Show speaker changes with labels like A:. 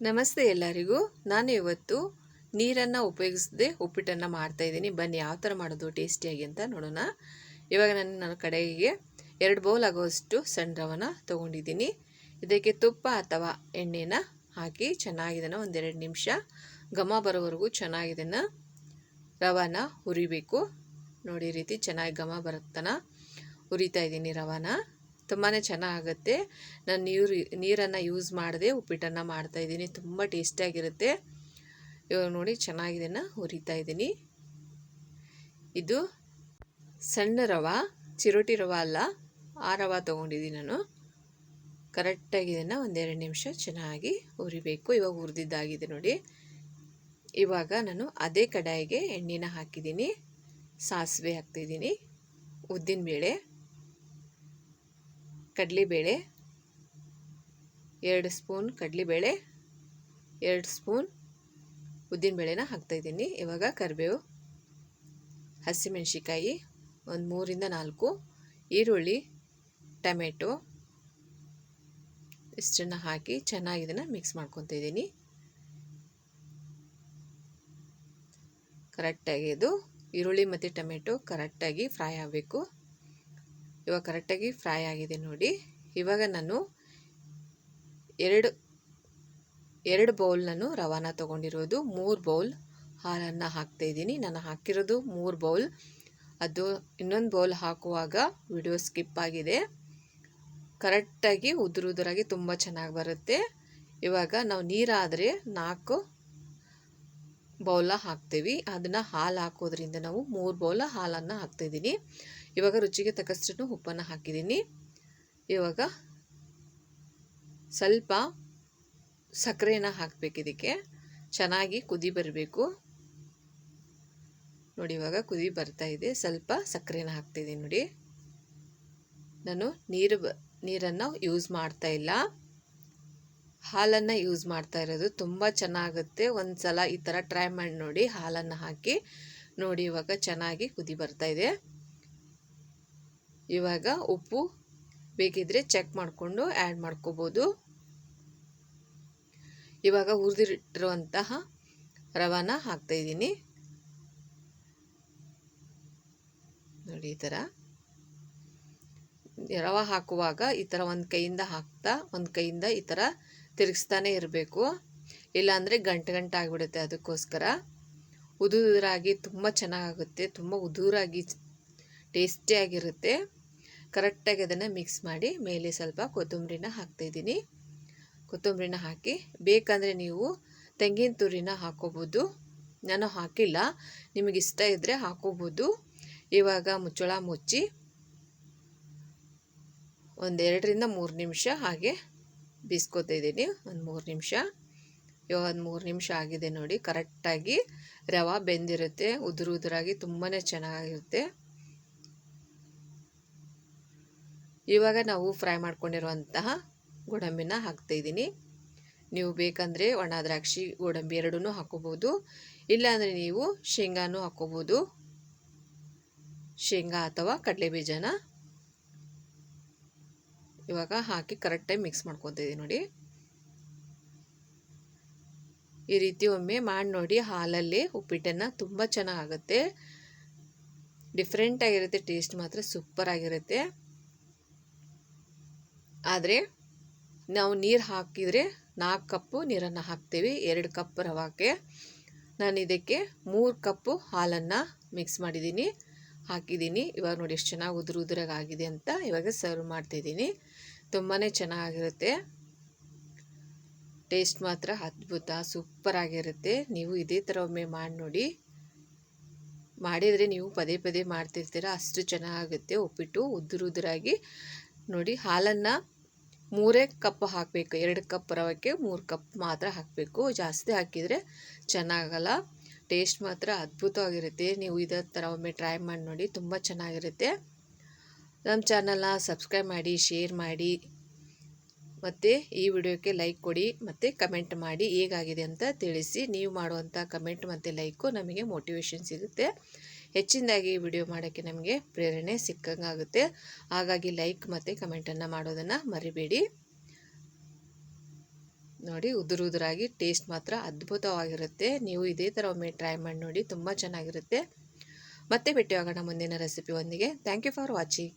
A: ನಮಸ್ತೆ ಎಲ್ಲರಿಗೂ. ನಾನು ಇವತ್ತು ನೀರನ್ನು ಉಪಯೋಗಿಸದೆ ಉಪ್ಪಿಟ್ಟನ್ನು ಮಾಡ್ತಾ ಇದ್ದೀನಿ. ಬನ್ನಿ, ಯಾವ ಥರ ಮಾಡೋದು ಟೇಸ್ಟಿಯಾಗಿ ಅಂತ ನೋಡೋಣ. ಇವಾಗ ನಾನು ನನ್ನ ಕಡೆಗೆ ಎರಡು ಬೌಲ್ ಆಗೋಷ್ಟು ಸಣ್ಣ ರವನ ತೊಗೊಂಡಿದ್ದೀನಿ. ಇದಕ್ಕೆ ತುಪ್ಪ ಅಥವಾ ಎಣ್ಣೆನ ಹಾಕಿ ಚೆನ್ನಾಗಿದನ್ನು ಒಂದೆರಡು ನಿಮಿಷ ಘಮ ಬರೋವರೆಗೂ ಚೆನ್ನಾಗಿದನ್ನು ರವಾನ ಹುರಿಬೇಕು. ನೋಡಿ ರೀತಿ ಚೆನ್ನಾಗಿ ಘಮ ಬರುತ್ತನ ಹುರಿತಾ ಇದ್ದೀನಿ ರವಾನ. ತುಂಬಾ ಚೆನ್ನಾಗುತ್ತೆ. ನಾನು ನೀರು, ನೀರನ್ನು ಯೂಸ್ ಮಾಡದೆ ಉಪ್ಪಿಟ್ಟನ್ನು ಮಾಡ್ತಾಯಿದ್ದೀನಿ ತುಂಬ ಟೇಸ್ಟಿಯಾಗಿರುತ್ತೆ ಇವಾಗ ನೋಡಿ ಚೆನ್ನಾಗಿದೆ ಹುರಿತಾ ಇದ್ದೀನಿ. ಇದು ಸಣ್ಣ ರವ, ಚಿರೋಟಿ ರವ ಅಲ್ಲ, ಆ ರವ ತೊಗೊಂಡಿದ್ದೀನಿ ನಾನು. ಕರೆಕ್ಟಾಗಿ ಇದನ್ನು ಒಂದೆರಡು ನಿಮಿಷ ಚೆನ್ನಾಗಿ ಹುರಿಬೇಕು. ಇವಾಗ ಹುರಿದಿದ್ದಾಗಿದೆ ನೋಡಿ. ಇವಾಗ ನಾನು ಅದೇ ಕಡಾಯಿಗೆ ಎಣ್ಣೆನ ಹಾಕಿದ್ದೀನಿ. ಸಾಸಿವೆ ಹಾಕ್ತಿದ್ದೀನಿ. ಉದ್ದಿನಬೇಳೆ. ಕಡಲೆಬೇಳೆ, ಎರಡು ಸ್ಪೂನ್ ಕಡಲೆಬೇಳೆ, ಎರಡು ಸ್ಪೂನ್ ಉದ್ದಿನಬೇಳೆನ ಹಾಕ್ತಾಯಿದ್ದೀನಿ ಇವಾಗ ಕರಿಬೇವು ಹಸಿಮೆಣ್ಸಿಕಾಯಿ ಒಂದು ಮೂರಿಂದ ನಾಲ್ಕು ಈರುಳ್ಳಿ, ಟೊಮೆಟೊ ಇಷ್ಟನ್ನು ಹಾಕಿ ಚೆನ್ನಾಗಿ ಇದನ್ನು ಮಿಕ್ಸ್ ಮಾಡ್ಕೊತಾ ಇದ್ದೀನಿ. ಕರೆಕ್ಟಾಗಿ ಇದು ಈರುಳ್ಳಿ ಮತ್ತು ಟೊಮೆಟೊ ಕರೆಕ್ಟಾಗಿ ಫ್ರೈ ಆಗಬೇಕು. ಇವಾಗ ಕರೆಕ್ಟಾಗಿ ಫ್ರೈ ಆಗಿದೆ ನೋಡಿ. ಇವಾಗ ನಾನು ಎರಡು ಎರಡು ಬೌಲ್ ನಾನು ರವಾನ ತೊಗೊಂಡಿರೋದು. ಮೂರು ಬೌಲ್ ಹಾಲನ್ನು ಹಾಕ್ತಾಯಿದ್ದೀನಿ ನಾನು ಹಾಕಿರೋದು ಮೂರು ಬೌಲ್. ಅದು ಇನ್ನೊಂದು ಬೌಲ್ ಹಾಕುವಾಗ ವಿಡಿಯೋ ಸ್ಕಿಪ್ ಆಗಿದೆ. ಕರೆಕ್ಟಾಗಿ ಉದುರು ಉದುರಾಗಿ ತುಂಬ ಚೆನ್ನಾಗಿ ಬರುತ್ತೆ. ಇವಾಗ ನಾವು ನೀರಾದರೆ ನಾಲ್ಕು ಬೌಲ ಹಾಕ್ತೀವಿ. ಅದನ್ನು ಹಾಲು ಹಾಕೋದ್ರಿಂದ ನಾವು ಮೂರು ಬೌಲ ಹಾಲನ್ನು ಹಾಕ್ತಾಯಿದ್ದೀನಿ ಇವಾಗ ರುಚಿಗೆ ತಕ್ಕಷ್ಟು ಉಪ್ಪನ್ನು ಹಾಕಿದ್ದೀನಿ. ಇವಾಗ ಸ್ವಲ್ಪ ಸಕ್ಕರೆನ ಹಾಕಬೇಕು ಇದಕ್ಕೆ. ಚೆನ್ನಾಗಿ ಕುದಿ ಬರಬೇಕು. ನೋಡಿ, ಇವಾಗ ಕುದಿ ಬರ್ತಾ ಇದೆ. ಸ್ವಲ್ಪ ಸಕ್ಕರೆನ ಹಾಕ್ತಿದ್ದೀನಿ ನೋಡಿ. ನಾನು ನೀರು ಬ, ನೀರನ್ನು ಯೂಸ್ ಮಾಡ್ತಾ ಇಲ್ಲ. ಹಾಲನ್ನು ಯೂಸ್ ಮಾಡ್ತಾ ಇರೋದು ತುಂಬ ಚೆನ್ನಾಗುತ್ತೆ. ಒಂದು ಸಲ ಈ ಥರ ಟ್ರೈ ಮಾಡಿ ನೋಡಿ, ಹಾಲನ್ನು ಹಾಕಿ ನೋಡಿ ಇವಾಗ ಚೆನ್ನಾಗಿ ಕುದಿ ಬರ್ತಾ ಇದೆ. ಇವಾಗ ಉಪ್ಪು ಬೇಕಿದ್ರೆ ಚೆಕ್ ಮಾಡಿಕೊಂಡು ಆ್ಯಡ್ ಮಾಡ್ಕೋಬೋದು. ಇವಾಗ ಹುರಿದಿಟ್ಟಿರುವಂತಹ ರವಾನ ಹಾಕ್ತಾಯಿದ್ದೀನಿ ನೋಡಿ ಈ ಥರ ರವ ಹಾಕುವಾಗ ಈ ಥರ ಒಂದು ಕೈಯಿಂದ ಹಾಕ್ತಾ, ಒಂದು ಕೈಯಿಂದ ಈ ಥರ ತಿರುಗಿಸ್ತಾನೆ ಇರಬೇಕು. ಇಲ್ಲಾಂದರೆ ಗಂಟು ಗಂಟು ಆಗಿಬಿಡುತ್ತೆ ಅದಕ್ಕೋಸ್ಕರ. ಉದುರಾಗಿ ತುಂಬ ಚೆನ್ನಾಗಾಗುತ್ತೆ, ತುಂಬ ಉದುರಾಗಿ ಟೇಸ್ಟಿಯಾಗಿರುತ್ತೆ ಕರೆಕ್ಟಾಗಿ ಅದನ್ನು ಮಿಕ್ಸ್ ಮಾಡಿ ಮೇಲೆ ಸ್ವಲ್ಪ ಕೊತ್ತಂಬರಿನ ಹಾಕ್ತಾಯಿದ್ದೀನಿ ಕೊತ್ತಂಬರಿನ ಹಾಕಿ ಬೇಕಂದರೆ ನೀವು ತೆಂಗಿನ ತುರಿನ ಹಾಕೋಬೋದು. ನಾನು ಹಾಕಿಲ್ಲ. ನಿಮಗೆ ಇಷ್ಟ ಇದ್ದರೆ ಹಾಕೋಬೋದು. ಇವಾಗ ಮುಚ್ಚಳ ಮುಚ್ಚಿ ಒಂದೆರಡರಿಂದ ಮೂರು ನಿಮಿಷ ಹಾಗೆ ಬೀಸ್ಕೊತಾ ಇದ್ದೀನಿ. ಒಂದು ಮೂರು ನಿಮಿಷ. ಇವಾಗ ಒಂದು ಮೂರು ನಿಮಿಷ ಆಗಿದೆ ನೋಡಿ. ಕರೆಕ್ಟಾಗಿ ರವೆ ಬೆಂದಿರುತ್ತೆ. ಉದುರು ಉದುರಾಗಿ ತುಂಬಾ ಚೆನ್ನಾಗಿರುತ್ತೆ. ಇವಾಗ ನಾವು ಫ್ರೈ ಮಾಡ್ಕೊಂಡಿರುವಂತಹ ಗೋಡಂಬಿನ ಹಾಕ್ತಾಯಿದ್ದೀನಿ ನೀವು ಬೇಕಂದರೆ ಒಣ ದ್ರಾಕ್ಷಿ, ಗೋಡಂಬಿ ಎರಡೂ ಹಾಕೋಬೋದು ಇಲ್ಲಾಂದರೆ ನೀವು ಶೇಂಗಾನೂ ಹಾಕೋಬೋದು ಶೇಂಗಾ ಅಥವಾ ಕಡಲೆ ಬೀಜನ ಇವಾಗ ಹಾಕಿ ಕರೆಕ್ಟಾಗಿ ಮಿಕ್ಸ್ ಮಾಡ್ಕೊತಿದ್ದೀನಿ ನೋಡಿ. ಈ ರೀತಿ ಒಮ್ಮೆ ಮಾಡಿ ನೋಡಿ, ಹಾಲಲ್ಲಿ ಉಪ್ಪಿಟ್ಟನ್ನು ತುಂಬ ಚೆನ್ನಾಗಾಗುತ್ತೆ ಡಿಫ್ರೆಂಟಾಗಿರುತ್ತೆ ಟೇಸ್ಟ್ ಮಾತ್ರ ಸೂಪರ್ ಆಗಿರುತ್ತೆ. ಆದರೆ ನಾವು ನೀರು ಹಾಕಿದರೆ ನಾಲ್ಕು ಕಪ್ಪು ನೀರನ್ನು ಹಾಕ್ತೀವಿ, ಎರಡು ಕಪ್ ರವಾಕ್ಕೆ. ನಾನು ಇದಕ್ಕೆ ಮೂರು ಕಪ್ಪು ಹಾಲನ್ನು ಮಿಕ್ಸ್ ಮಾಡಿದ್ದೀನಿ, ಹಾಕಿದ್ದೀನಿ. ಇವಾಗ ನೋಡಿ ಎಷ್ಟು ಚೆನ್ನಾಗಿ ಉದುರು ಉದುರಾಗಿದೆ ಅಂತ ಇವಾಗ ಸರ್ವ್ ಮಾಡ್ತಿದ್ದೀನಿ. ತುಂಬಾ ಚೆನ್ನಾಗಿರುತ್ತೆ. ಟೇಸ್ಟ್ ಮಾತ್ರ ಅದ್ಭುತ ಸೂಪರ್ ಆಗಿರುತ್ತೆ. ನೀವು ಇದೇ ಥರ ಒಮ್ಮೆ ಮಾಡಿ ನೋಡಿ. ಮಾಡಿದರೆ ನೀವು ಪದೇ ಪದೇ ಮಾಡ್ತಿರ್ತೀರ, ಅಷ್ಟು ಚೆನ್ನಾಗುತ್ತೆ ಉಪ್ಪಿಟ್ಟು ಉದುರು ಉದುರಾಗಿ ನೋಡಿ ಹಾಲನ್ನು ಮೂರೇ ಕಪ್ ಹಾಕಬೇಕು, ಎರಡು ಕಪ್ ರವಕ್ಕೆ ಮೂರು ಕಪ್ ಮಾತ್ರ ಹಾಕಬೇಕು. ಜಾಸ್ತಿ ಹಾಕಿದರೆ ಚೆನ್ನಾಗಲ್ಲ, ಟೇಸ್ಟ್ ಮಾತ್ರ ಅದ್ಭುತವಾಗಿರುತ್ತೆ. ನೀವು ಇದೇ ಥರ ಒಮ್ಮೆ ಟ್ರೈ ಮಾಡಿ ನೋಡಿ, ತುಂಬ ಚೆನ್ನಾಗಿರುತ್ತೆ. ನಮ್ಮ ಚಾನಲ್ನ ಸಬ್ಸ್ಕ್ರೈಬ್ ಮಾಡಿ, ಶೇರ್ ಮಾಡಿ, ಮತ್ತು ಈ ವಿಡಿಯೋಕ್ಕೆ ಲೈಕ್ ಕೊಡಿ, ಮತ್ತು ಕಮೆಂಟ್ ಮಾಡಿ, ಹೇಗಾಗಿದೆ ಅಂತ ತಿಳಿಸಿ. ನೀವು ಮಾಡುವಂಥ ಕಮೆಂಟ್ ಮತ್ತು ಲೈಕು ನಮಗೆ ಮೋಟಿವೇಶನ್ ಸಿಗುತ್ತೆ. ಹೆಚ್ಚಿನದಾಗಿ ವಿಡಿಯೋ ಮಾಡೋಕ್ಕೆ ನಮಗೆ ಪ್ರೇರಣೆ ಸಿಕ್ಕಂಗಾಗುತ್ತೆ. ಹಾಗಾಗಿ ಲೈಕ್ ಮತ್ತು ಕಮೆಂಟನ್ನು ಮಾಡೋದನ್ನು ಮರಿಬೇಡಿ. ನೋಡಿ, ಉದುರು ಉದುರಾಗಿ ಟೇಸ್ಟ್ ಮಾತ್ರ ಅದ್ಭುತವಾಗಿರುತ್ತೆ. ನೀವು ಇದೇ ಥರ ಒಮ್ಮೆ ಟ್ರೈ ಮಾಡಿ ನೋಡಿ, ತುಂಬ ಚೆನ್ನಾಗಿರುತ್ತೆ. ಮತ್ತೆ ಭೇಟಿಯಾಗೋಣ ಮುಂದಿನ ರೆಸಿಪಿ ಒಂದಿಗೆ. Thank you for watching